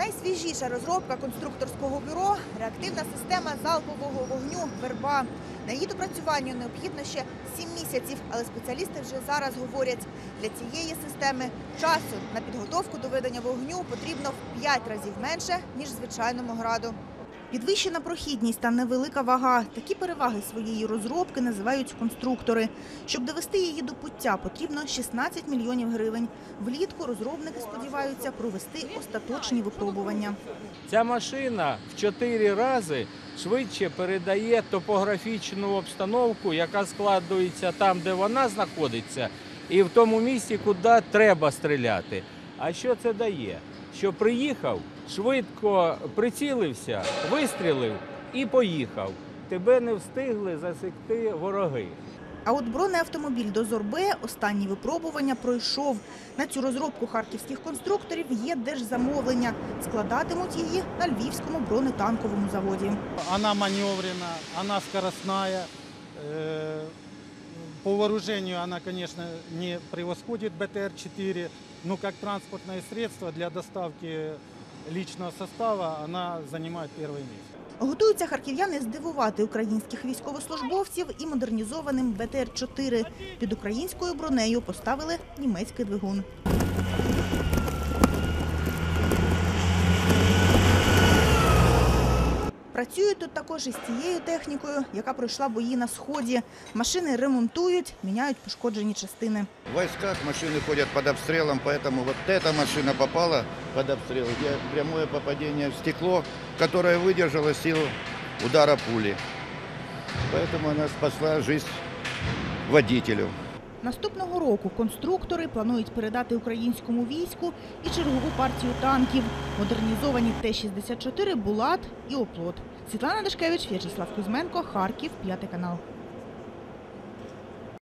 Найсвіжіша розробка конструкторського бюро реактивна система залпового вогню Верба. На її допрацюванню необхідно ще 7 місяців, але спеціалісти вже зараз говорять, для цієї системи часу на підготовку до ведення вогню потрібно в 5 разів менше ніж звичайному граду. Підвищена прохідність та невелика вага такі переваги своєї розробки називають конструктори. Щоб довести її до пуття, потрібно 16 мільйонів гривень. Влітку розробники сподіваються провести остаточні випробування. Ця машина в чотири рази швидше передає топографічну обстановку, яка складується там, де вона знаходиться, і в тому місці, куди треба стріляти. А що це дає? Що приїхав, швидко прицілився, вистрілив і поїхав. Тебе не встигли засекти вороги. А от бронеавтомобіль «Дозор Б» останні випробування пройшов. На цю розробку харківських конструкторів є держзамовлення. Складатимуть її на Львівському бронетанковому заводі. Она маневрена, она скоростная. По вооружению она, конечно, не превосходит БТР-4, но как транспортное средство для доставки личного состава она занимает первое место. Готуються харків'яни здивувати українських військовослужбовців і модернізованим БТР-4. Під українською бронею поставили німецький двигун. Працюють тут також із цією технікою, яка пройшла бої на сході. Машини ремонтують, міняють пошкоджені частини. В войсках машины ходят под обстрелом, поэтому вот эта машина попала под обстрел, где прямое попадение в стекло, которое выдержало силу удара пули. Поэтому она спасла жизнь водителю. Наступного року конструктори планують передати українському війську і чергову партію танків. Модернізовані Т-64 «Булат» і «Оплот». Світлана Дашкевич, В'ячеслав Кузьменко, Харків, п'ятий канал.